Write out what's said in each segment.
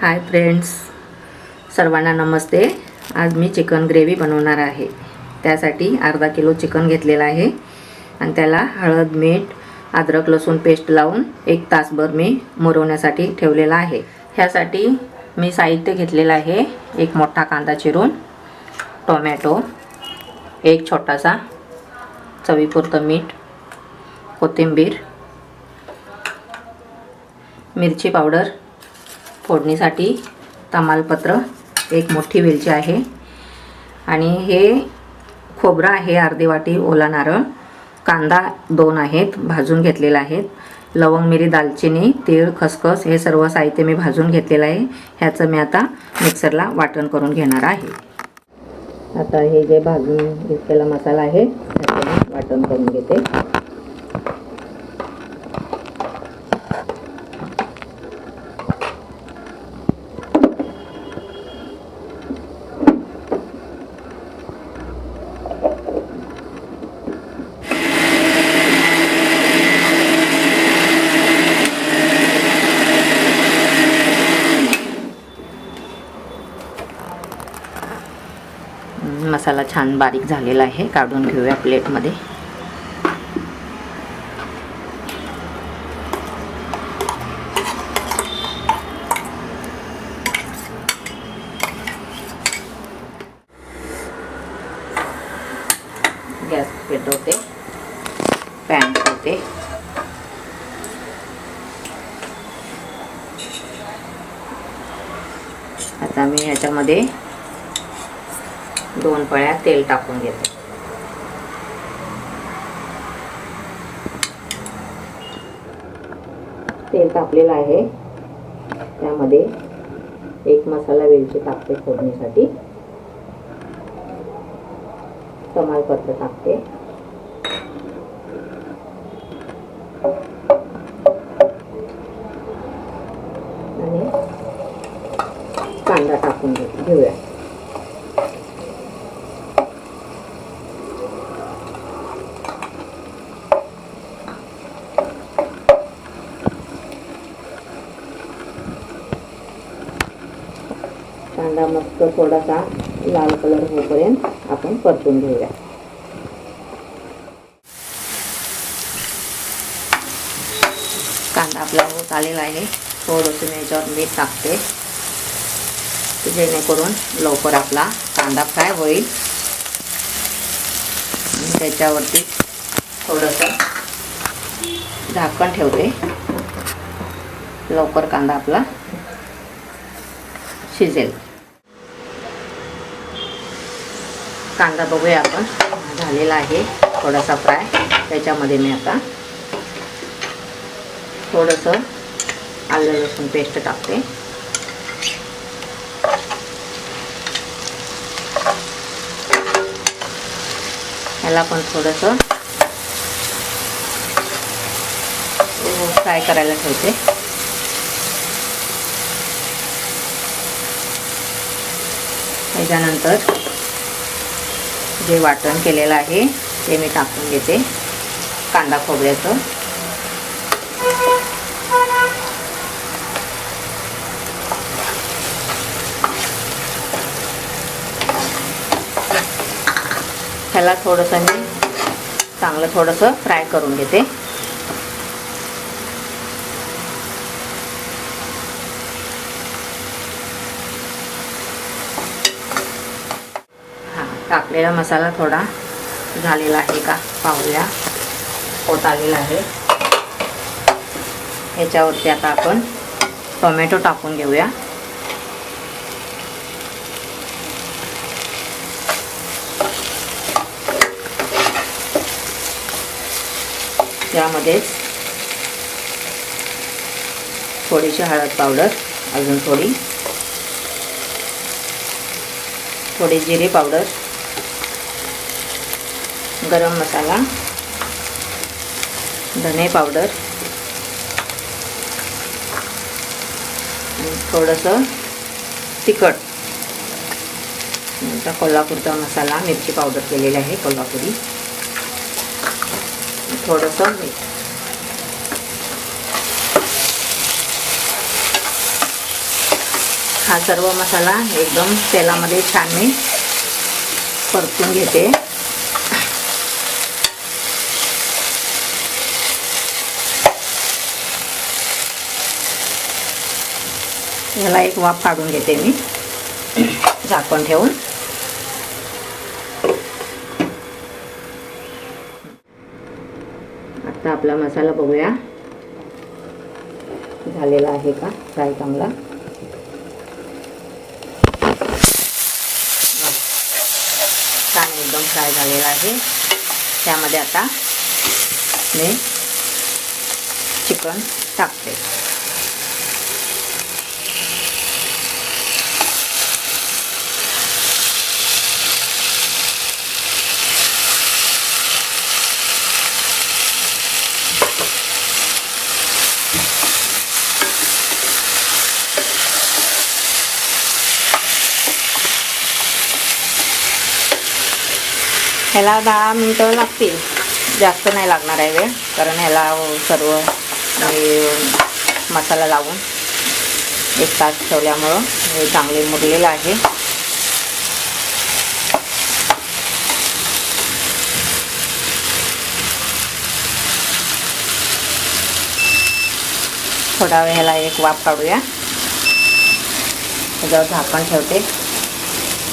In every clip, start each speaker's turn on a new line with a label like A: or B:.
A: Hi friends सर्वांना नमस्ते. आज मी chicken gravy बनवणार आहे. त्यासाठी अर्धा किलो चिकन घेतलेलं आहे. आणि त्याला हळद मीठ अद्रक लसूण पेस्ट लावून एक तासभर मी मुरवण्यासाठी ठेवलेला आहे. ह्यासाठी मी साहित्य घेतलेलं आहे. एक मोठा कांदा चिरून टोमॅटो एक छोटासा चवीपुरतं मीठ कोथिंबीर मिरची पावडर फोडणीसाठी तमालपत्र एक मोठी वेलची आहे. आणि हे खोबरं आहे अर्धी वाटी ओला नारळ. कांदा दोन आहेत भाजून घेतलेला आहेत लवंग मिरी दालचिनी तीळ खसखस हे सर्व साहित्य मी भाजून घेतलेलं आहे. ह्याचं मी आता मिक्सरला वाटण करून घेणार आहे. आता हे जे भाजून घेतलेला मसाला आहे त्याचं वाटण करून घेते. मसाला छान बारीक झालेला आहे. काढून घेऊया प्लेटमध्ये. गॅस पेटवते पॅन ठेवते आता मी ह्याच्यामध्ये दोन पळ्या तेल टाकून घेते. तेल टाकलेलं आहे. त्यामध्ये एक मसाला वेलची टाकते फोडणीसाठी. तमालपत्र टाकते. आणि कांदा टाकून घेऊया. कांदा मस्त थोडासा लाल कलर होईपर्यंत आपण परतून घेऊया. कांदा आपला होत आलेला आहे. थोडंसं मी याच्यावर मीठ टाकते. जेणेकरून लवकर आपला कांदा फ्राय होईल. आणि त्याच्यावरती थोडंसं झाकण ठेवते. लवकर कांदा आपला शिजेल. कांदा बघूया आपण. झालेला आहे थोडासा फ्राय. त्याच्यामध्ये मी आता थोडंसं आलं लसूण पेस्ट टाकते. ह्याला पण थोडंसं फ्राय करायला ठेवते. त्याच्यानंतर जे वाटण केलेलं आहे ते मी टाकून घेते. कांदा खोबऱ्याचं. ह्याला थोडंसं मी चांगलं थोडंसं फ्राय करून घेते हां टाकलेला मसाला थोडा झालेला आहे का पाहूया होत आलेला आहे. ह्याच्यावरती आता आपण टोमॅटो टाकून घेऊया. त्यामध्येच थोडीशी हळद पावडर अजून थोडी. थोडी जिरे पावडर गरम मसाला धने पावडर थोडंसं तिखट. नंतर कोल्हापूरचा मसाला मिरची पावडर केलेली आहे कोल्हापुरी. थोडंसं मीठ. हा सर्व मसाला एकदम तेलामध्ये छान मी परतून घेते. याला एक वाफ काढून घेते मी. झाकण ठेवून. आता आपला मसाला बघूया. झालेला आहे का? फ्राय चांगला. छान एकदम फ्राय झालेला आहे. त्यामध्ये आता मी चिकन टाकते. ह्याला दहा मिनटं लागतील. जास्त नाही लागणार आहे वेळ कारण ह्याला सर्व मसाला लावून एक तास ठेवल्यामुळं हे चांगले मुरलेलं आहे. थोडा वेळ ह्याला एक वाफ काढूया. त्याच्यावर झाकण ठेवते.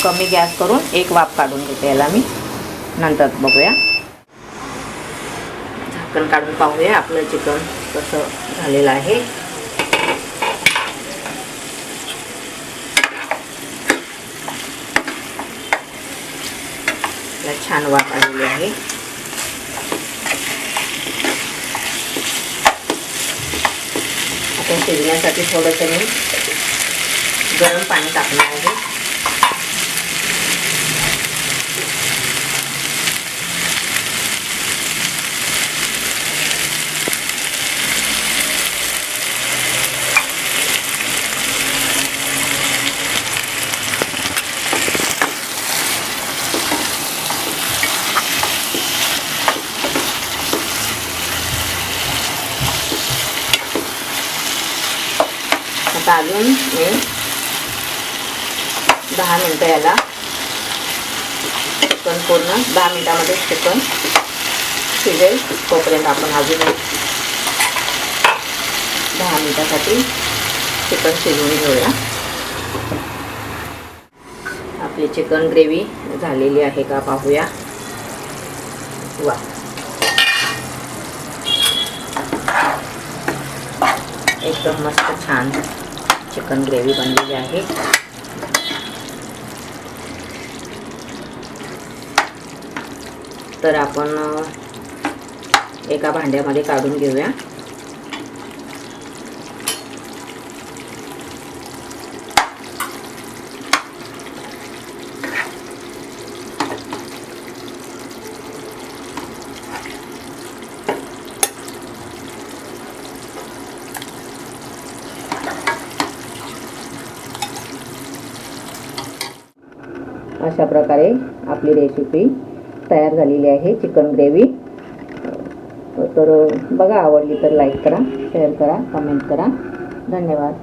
A: कमी गॅस करून एक वाफ काढून घेते याला मी. नंतर बघूया. झाकण काढून पाहूया आपलं चिकन कसं झालेलं आहे. छान वाफ आलेली आहे. आता शिजण्यासाठी थोडंसं मी गरम पाणी टाकणार आहे आता अजून मी दहा मिनटं याला चिकन पूर्ण दहा मिनटामध्ये चिकन शिजेल. तोपर्यंत आपण अजून एक दहा मिनटासाठी चिकन शिजवून घेऊया. आपली चिकन ग्रेव्ही झालेली आहे का पाहूया. वा. एकदम मस्त छान. चिकन ग्रेव्ही बनलेली आहे. तर आपण एका भांड्यामध्ये काढून घेऊया. अशा प्रकारे आपली रेसिपी तयार झालेली आहे चिकन ग्रेव्ही तर बघा आवडली तर लाईक करा शेअर करा कमेंट करा. धन्यवाद.